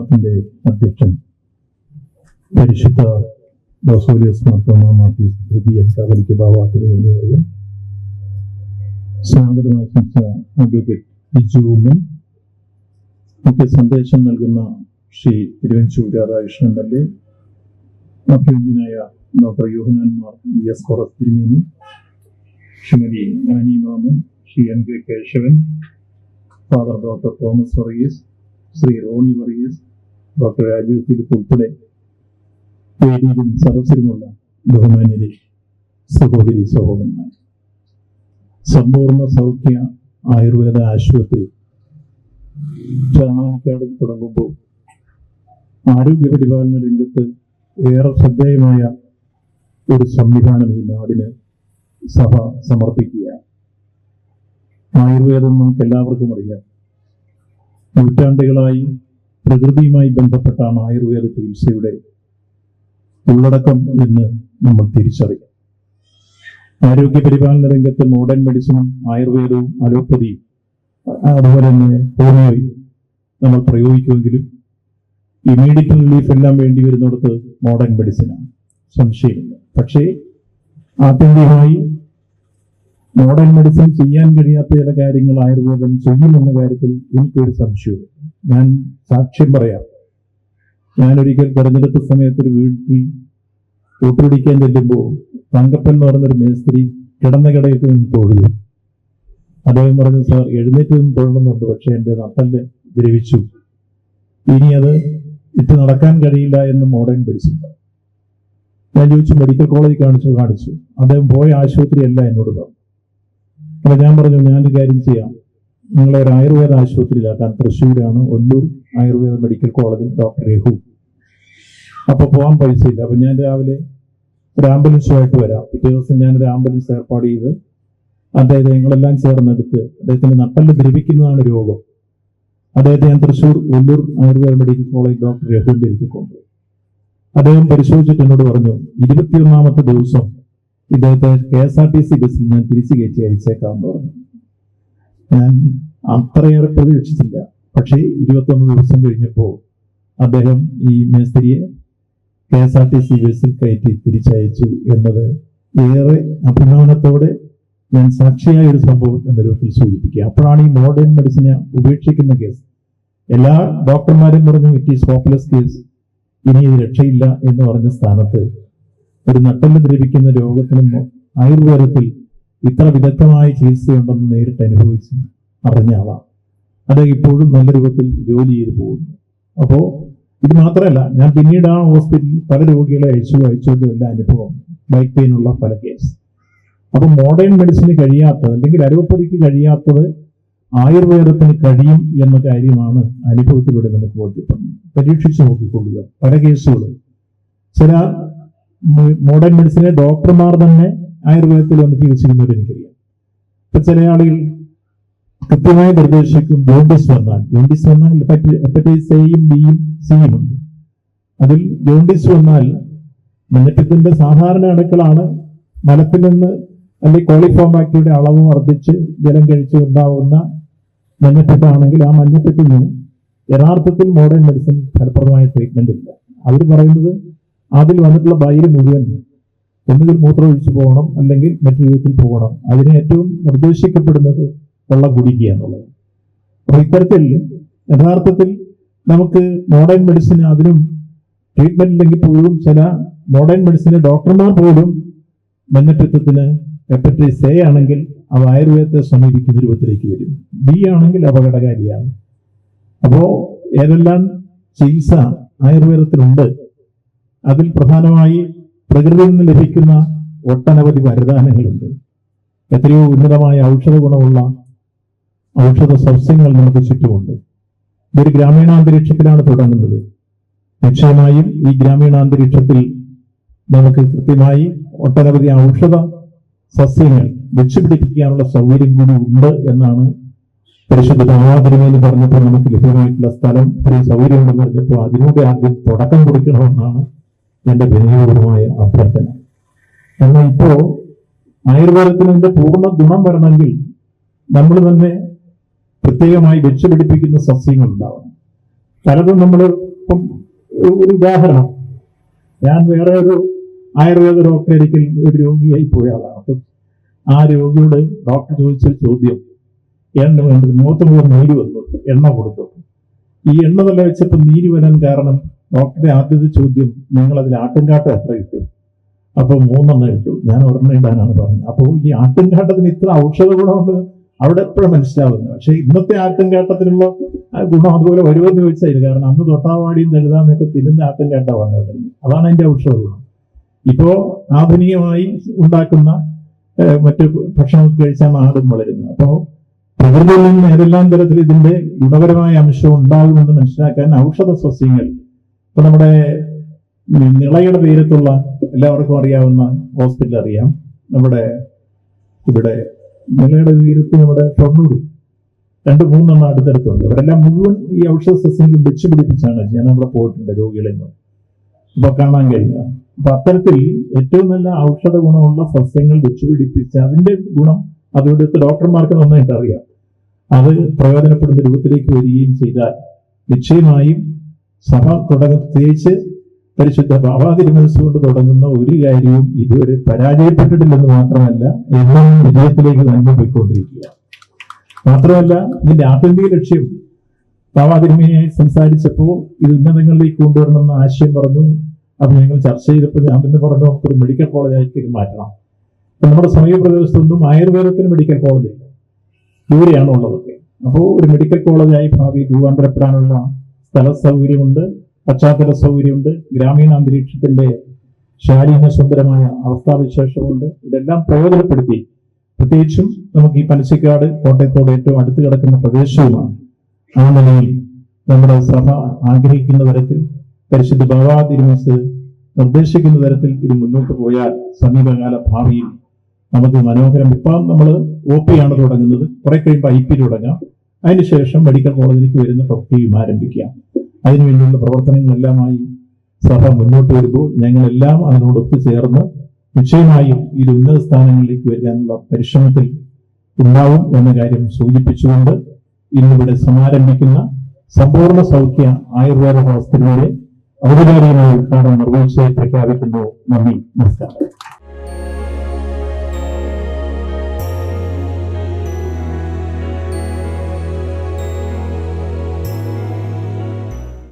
സമ്മേളനത്തിന്റെ അധ്യക്ഷൻ പരിശുദ്ധ ഡോസോലിയസ് മാർത്തോമ മാത്യൂസ് തൃതീയ കാതലിക്ക് ബാബ തിരുവേനിയവരും സ്വാഗതം അഡ്വക്കേറ്റ് ബിജു ഉമ്മൻ. ഒക്കെ സന്ദേശം നൽകുന്ന ശ്രീ തിരുവഞ്ചൂർ രാധാകൃഷ്ണൻ തന്റെ അഭ്യന്തനായ doctor Yohanan Mar V S Koras തിരുമേനി Shrimati Annie Mammen Shri N K Keshavan father doctor Thomas Varghese Shri Ronnie Varghese doctor Rajeev Philip ഉൾപ്പെടെ വേദിയിലും സദസ്സിലുമുള്ള ബഹുമാന്യരെ സഹോദരി സഹോദരന്മാർ സമ്പൂർണ സൗഖ്യ ആയുർവേദ ആശുപത്രി ചരണാനിക്കാട് തുടങ്ങുമ്പോൾ ആരോഗ്യ പരിപാലന രംഗത്ത് ഏറെ ശ്രദ്ധേയമായ ഒരു സംവിധാനം ഈ നാടിന് സഭ സമർപ്പിക്കുകയാണ്. ആയുർവേദം നമുക്ക് എല്ലാവർക്കും അറിയാം. നൂറ്റാണ്ടുകളായി പ്രകൃതിയുമായി ബന്ധപ്പെട്ടാണ് ആയുർവേദ ചികിത്സയുടെ ഉള്ളടക്കം എന്ന് നമ്മൾ തിരിച്ചറിയാം. ആരോഗ്യ പരിപാലന രംഗത്ത് മോഡേൺ മെഡിസിനും ആയുർവേദവും അലോപ്പതിയും അതുപോലെ തന്നെ ഹോമിയോയും നമ്മൾ പ്രയോഗിക്കുമെങ്കിലും ഇമീഡിയറ്റ് റിലീഫ് എല്ലാം വേണ്ടി വരുന്നിടത്ത് മോഡേൺ മെഡിസിനാണ് സംശയമില്ല. പക്ഷേ ആത്യന്തികമായി മോഡേൺ മെഡിസിൻ ചെയ്യാൻ കഴിയാത്ത ചില കാര്യങ്ങൾ ആയുർവേദം ചെയ്യുമെന്ന കാര്യത്തിൽ എനിക്കൊരു സംശയവും ഞാൻ സാക്ഷ്യം പറയാം. ഞാനൊരിക്കൽ തെരഞ്ഞെടുപ്പ് സമയത്ത് ഒരു വീട്ടിൽ കൂട്ടുപിടിക്കാൻ ചെല്ലുമ്പോൾ തങ്കപ്പൻ എന്ന് പറയുന്നൊരു മേസ്ത്രി കിടന്ന കിടയിൽ നിന്ന് തൊഴുതു. അദ്ദേഹം പറഞ്ഞു സാർ എഴുന്നേറ്റ് നിന്ന് തൊഴണമെന്നുണ്ട് പക്ഷേ എന്റെ നട്ടൽ ദ്രവിച്ചു. ഇനി അത് ഇട്ട് നടക്കാൻ കഴിയില്ല എന്ന് മോഡേൺ പഠിച്ചില്ല ഞാൻ ചോദിച്ചു മെഡിക്കൽ കോളേജ് കാണിച്ചു കാണിച്ചു. അദ്ദേഹം പോയ ആശുപത്രി അല്ല എന്നോട് പറഞ്ഞു. അപ്പൊ ഞാൻ പറഞ്ഞു ഞാനൊരു കാര്യം ചെയ്യാം. നിങ്ങളെ ഒരു ആയുർവേദ ആശുപത്രിയിലാക്കാൻ തൃശ്ശൂരാണ് ഒല്ലൂർ ആയുർവേദ മെഡിക്കൽ കോളേജിൽ ഡോക്ടർ രഘു അപ്പോൾ പോകാൻ പൈസ ഇല്ല. അപ്പൊ ഞാൻ രാവിലെ ഒരു ആംബുലൻസുമായിട്ട് വരാം. പിറ്റേ ദിവസം ഞാനൊരു ആംബുലൻസ് ഏർപ്പാട് ചെയ്ത് അദ്ദേഹത്തെ ഞങ്ങളെല്ലാം ചേർന്നെടുത്ത് അദ്ദേഹത്തിന് നട്ടൽ ദ്രവിക്കുന്നതാണ് രോഗം. അദ്ദേഹത്തെ ഞാൻ Thrissur Ollur Ayurveda medical college doctor രഘുവിലേക്ക് കൊണ്ടുപോയി. അദ്ദേഹം പരിശോധിച്ചിട്ട് എന്നോട് പറഞ്ഞു ഇരുപത്തിയൊന്നാമത്തെ ദിവസം ഇദ്ദേഹത്തെ K S R T C ബസ്സിൽ ഞാൻ തിരിച്ചു കയറ്റി അയച്ചേക്കാമെന്ന് പറഞ്ഞു. ഞാൻ അത്രയേറെ പ്രതീക്ഷിച്ചില്ല. പക്ഷേ ഇരുപത്തൊന്ന് ദിവസം കഴിഞ്ഞപ്പോൾ അദ്ദേഹം ഈ മേസ്തിരിയെ K S R T C ബസ്സിൽ കയറ്റി തിരിച്ചയച്ചു എന്നത് ഏറെ അഭിമാനത്തോടെ ഞാൻ സാക്ഷിയായ ഒരു സംഭവം എന്ന രൂപത്തിൽ സൂചിപ്പിക്കുക. അപ്പോഴാണ് ഈ മോഡേൺ മെഡിസിനെ ഉപേക്ഷിക്കുന്ന കേസ്. എല്ലാ ഡോക്ടർമാരും പറഞ്ഞു ഇറ്റ് ഈസ് ഹോപ്പ്ലെസ് കേസ് ഇനി ഇത് രക്ഷയില്ല എന്ന് പറഞ്ഞ സ്ഥാനത്ത് ഒരു നട്ടൽ ദ്രവിക്കുന്ന രോഗത്തിനും ആയുർവേദത്തിൽ ഇത്ര വിദഗ്ധമായ ചികിത്സയുണ്ടെന്ന് നേരിട്ട് അനുഭവിച്ച് അറിഞ്ഞ ആളാണ് ഇപ്പോഴും നല്ല രൂപത്തിൽ ജോലി ചെയ്തു പോകുന്നു. അപ്പോൾ ഇത് മാത്രമല്ല ഞാൻ പിന്നീട് ആ ഹോസ്പിറ്റലിൽ പല രോഗികളെ അയച്ചു അയച്ചുകൊണ്ട് എല്ലാ അനുഭവം ബൈക്ക് പെയിനുള്ള പല കേസ്. അപ്പോൾ മോഡേൺ മെഡിസിന് കഴിയാത്തത് അല്ലെങ്കിൽ അലോപ്പതിക്ക് കഴിയാത്തത് ആയുർവേദത്തിന് കഴിയും എന്ന കാര്യമാണ് അനുഭവത്തിലൂടെ നമുക്ക് ബോധ്യപ്പെടുന്നത്. പരീക്ഷിച്ചു നോക്കിക്കൊള്ളുക. പല കേസുകൾ ചില മോഡേൺ മെഡിസിനെ ഡോക്ടർമാർ തന്നെ ആയുർവേദത്തിൽ വന്ന് ചികിത്സിക്കുന്നവർ എനിക്കറിയാം. ഇപ്പൊ ചില ആളുകൾ കൃത്യമായി നിർദ്ദേശിക്കും ജോണ്ടിസ് വന്നാൽ ജോണ്ടിസ് വന്നാൽ ഹെപ്പറ്റൈറ്റിസ് എയും ബിയും സിയും ഉണ്ട്. അതിൽ ജോണ്ടിസ് വന്നാൽ മഞ്ഞപ്പിത്തിന്റെ സാധാരണ അണുക്കളാണ് മലത്തിൽ നിന്ന് അല്ലെങ്കിൽ കോളിഫോം ബാക്ടീരിയയുടെ അളവ് വർദ്ധിച്ച് ജലം കഴിച്ച് ഉണ്ടാവുന്ന മഞ്ഞപ്പിത്താണെങ്കിൽ ആ മഞ്ഞപ്പിത്തിന് യഥാർത്ഥത്തിൽ മോഡേൺ മെഡിസിൻ ഫലപ്രദമായ ട്രീറ്റ്മെന്റ് ഇല്ല. അവർ പറയുന്നത് അതിൽ വന്നിട്ടുള്ള ബൈര് മുഴുവൻ ഒന്നുകിൽ മൂത്രമൊഴിച്ച് പോകണം അല്ലെങ്കിൽ മറ്റു വിധത്തിൽ പോകണം. അതിന് ഏറ്റവും നിർദ്ദേശിക്കപ്പെടുന്നത് വെള്ളം കുടിക്കുക എന്നുള്ളത്. അപ്പൊ ഇത്തരത്തിൽ യഥാർത്ഥത്തിൽ നമുക്ക് മോഡേൺ മെഡിസിൻ അതിനും ട്രീറ്റ്മെന്റ് ഇല്ലെങ്കിൽ പോലും ചില മോഡേൺ മെഡിസിന് ഡോക്ടർമാർ പോലും മഞ്ഞപ്പിത്തത്തിന് ഹെപ്പറ്റൈറ്റിസ് എ ആണെങ്കിൽ അവ ആയുർവേദത്തെ സമീപിക്കുന്ന രൂപത്തിലേക്ക് വരും. ബി ആണെങ്കിൽ അപകടകാരിയാണ്. അപ്പോൾ ഏതെല്ലാം ചികിത്സ ആയുർവേദത്തിലുണ്ട് അതിൽ പ്രധാനമായി പ്രകൃതിയിൽ നിന്ന് ലഭിക്കുന്ന ഒട്ടനവധി വരദാനങ്ങളുണ്ട്. എത്രയോ ഉന്നതമായ ഔഷധ ഗുണമുള്ള ഔഷധ സസ്യങ്ങൾ നമുക്ക് ചുറ്റുമുണ്ട്. ഇതൊരു ഗ്രാമീണാന്തരീക്ഷത്തിലാണ് തുടങ്ങുന്നത്. നിശ്ചയമായും ഈ ഗ്രാമീണാന്തരീക്ഷത്തിൽ നമുക്ക് കൃത്യമായി ഒട്ടനവധി ഔഷധ സസ്യങ്ങൾ വെച്ചുപിടിപ്പിക്കാനുള്ള സൗകര്യം കൂടി ഉണ്ട് എന്നാണ് പരിശുദ്ധ രാമാതിരുമേന്ന് പറഞ്ഞപ്പോൾ നമുക്ക് ലഭ്യമായിട്ടുള്ള സ്ഥലം ഇത്രയും സൗകര്യമുണ്ടെന്ന് പറഞ്ഞപ്പോൾ അതിനോട് ആദ്യം തുടക്കം കൊടുക്കണമെന്നാണ് എന്റെ വിനയപൂർവമായ അഭ്യർത്ഥന. എന്നാൽ ഇപ്പോ ആയുർവേദത്തിന് ഇതിന്റെ പൂർണ ഗുണം വരണമെങ്കിൽ നമ്മൾ തന്നെ പ്രത്യേകമായി വെച്ചുപിടിപ്പിക്കുന്ന സസ്യങ്ങൾ ഉണ്ടാവണം പലതും നമ്മൾ ഇപ്പം ഒരു ഉദാഹരണം. ഞാൻ വേറെ ഒരു ആയുർവേദ ഡോക്ടറിക്കൽ ഒരു രോഗിയായി പോയ ആളാണ് അപ്പൊ ആ രോഗിയോട് ഡോക്ടർ ചോദിച്ച ചോദ്യം. എണ്ണ വേണ്ടത്? മുഖത്ത് മുഴുവൻ നീര് വന്നു. എണ്ണ കൊടുത്തു. ഈ എണ്ണ തല വെച്ചപ്പോൾ നീര് വരാൻ കാരണം ഡോക്ടറുടെ ആദ്യത്തെ ചോദ്യം നിങ്ങൾ അതിൽ ആട്ടുംകാട്ടം എത്ര കിട്ടും? അപ്പൊ മൂന്നെണ്ണം കിട്ടും. ഞാൻ ഒരെണ്ണം ഇടാനാണ് പറഞ്ഞത്. അപ്പോൾ ഈ ആട്ടുംകാട്ടത്തിന് ഇത്ര ഔഷധ ഗുണമുണ്ട്? അവിടെ എപ്പോഴും മനസ്സിലാവുന്നത്? പക്ഷെ ഇന്നത്തെ ആട്ടുംകാട്ടത്തിനുള്ള ഗുണം അതുപോലെ വരുമെന്ന് ചോദിച്ചാൽ കാരണം അന്ന് തൊട്ടാവാടിയും തഴുതാമൊക്കെ തിന്നുന്ന ആട്ടുംകാട്ട വന്നുകൊണ്ടിരുന്നത് അതാണ് അതിന്റെ ഔഷധ ഗുണം. ഇപ്പോ ആധുനികമായി ഉണ്ടാക്കുന്ന മറ്റു ഭക്ഷണം കഴിച്ചാൽ നാടും വളരുന്നത് അപ്പോ പ്രകൃതിയിൽ നിന്ന് ഏതെല്ലാം തരത്തിൽ ഇതിന്റെ ഗുണപരമായ അംശം ഉണ്ടാകുമെന്ന് മനസ്സിലാക്കാൻ ഔഷധ സസ്യങ്ങൾ ഇപ്പൊ നമ്മുടെ നിളയുടെ തീരത്തുള്ള എല്ലാവർക്കും അറിയാവുന്ന ഹോസ്പിറ്റൽ അറിയാം. നമ്മുടെ ഇവിടെ നിളയുടെ തീരത്ത് നമ്മുടെ ഷൊർണൂർ രണ്ട് മൂന്നെണ്ണം അടുത്തടുത്തുണ്ട്. അവരെല്ലാം മുഴുവൻ ഈ ഔഷധ സസ്യങ്ങൾ വെച്ച് പിടിപ്പിച്ചാണ് ഞാൻ അവിടെ പോയിട്ടുണ്ട് രോഗികളെ. അപ്പൊ കാണാൻ കഴിയുക. അപ്പൊ അത്തരത്തിൽ ഏറ്റവും നല്ല ഔഷധ ഗുണമുള്ള സസ്യങ്ങൾ വെച്ച് പിടിപ്പിച്ച് അതിന്റെ ഗുണം അതിവിടുത്തെ ഡോക്ടർമാർക്ക് നന്നായിട്ട് അറിയാം. അത് പ്രയോജനപ്പെടുന്ന രൂപത്തിലേക്ക് വരികയും ചെയ്താൽ നിശ്ചയമായും സഭ തുടങ്ങ പ്രത്യേകിച്ച് പരിശുദ്ധ ഭാവാതിരുമനസ് കൊണ്ട് തുടങ്ങുന്ന ഒരു കാര്യവും ഇതുവരെ പരാജയപ്പെട്ടിട്ടില്ലെന്ന് മാത്രമല്ല എന്നും വിജയത്തിലേക്ക് തന്നെ പോയിക്കൊണ്ടിരിക്കുക മാത്രമല്ല ഇതിന്റെ ആത്യന്തിക ലക്ഷ്യം ഭാവാതിരുമയായി സംസാരിച്ചപ്പോൾ ഇത് ഉന്നതങ്ങളിലേക്ക് കൊണ്ടുവരണമെന്ന ആശയം പറഞ്ഞു. അപ്പൊ ഞങ്ങൾ ചർച്ച ചെയ്തപ്പോൾ ഞാൻ തന്നെ പറഞ്ഞു നമുക്കൊരു മെഡിക്കൽ കോളേജായി മാറ്റണം. നമ്മുടെ സമീപപ്രദേശത്തൊന്നും ആയുർവേദത്തിന് മെഡിക്കൽ കോളേജ് ഇല്ല. ദൂരെയാണ് ഉള്ളതൊക്കെ. അപ്പോൾ ഒരു മെഡിക്കൽ കോളേജായി ഭാവി രൂപാന്തരപ്പെടാനുള്ള സ്ഥല സൗകര്യമുണ്ട് പശ്ചാത്തല സൗകര്യമുണ്ട് ഗ്രാമീണ അന്തരീക്ഷത്തിന്റെ ശാരീരിക സുന്ദരമായ അവസ്ഥാവിശേഷമുണ്ട്. ഇതെല്ലാം പ്രയോജനപ്പെടുത്തി. പ്രത്യേകിച്ചും നമുക്ക് ഈ പനച്ചിക്കാട് കോട്ടയത്തോട് ഏറ്റവും അടുത്ത് കിടക്കുന്ന പ്രദേശവുമാണ്. ആ നിലയിൽ നമ്മുടെ സഭ ആഗ്രഹിക്കുന്ന തരത്തിൽ പരിശുദ്ധ ബാബാ തിരുമസ് നിർദ്ദേശിക്കുന്ന തരത്തിൽ ഇത് മുന്നോട്ട് പോയാൽ സമീപകാല ഭാവിയിൽ നമുക്ക് മനോഹരം ഇപ്പം നമ്മൾ ഒ ആണ് തുടങ്ങുന്നത്. കുറെ കഴിയുമ്പോൾ ഐ പി തുടങ്ങാം. അതിനുശേഷം മെഡിക്കൽ കോളേജിലേക്ക് വരുന്ന പ്രവൃത്തിയും ആരംഭിക്കാം അതിനുവേണ്ടിയുള്ള പ്രവർത്തനങ്ങളെല്ലാമായി സഭ മുന്നോട്ട് വരുമ്പോൾ ഞങ്ങളെല്ലാം അതിനോട് ചേർന്ന് നിശ്ചയമായും ഇത് ഉന്നത സ്ഥാനങ്ങളിലേക്ക് വരാനുള്ള പരിശ്രമത്തിൽ ഉണ്ടാവും എന്ന കാര്യം സൂചിപ്പിച്ചുകൊണ്ട് ഇന്നിവിടെ സമാരംഭിക്കുന്ന സമ്പൂർണ സൗഖ്യ ആയുർവേദ ഹോസ്പിറ്റലിന്റെ ഔപചാരികമായ ഉദ്ഘാടനം നിർവഹിച്ചതായി പ്രഖ്യാപിക്കുന്നു. നന്ദി. നമസ്കാരം.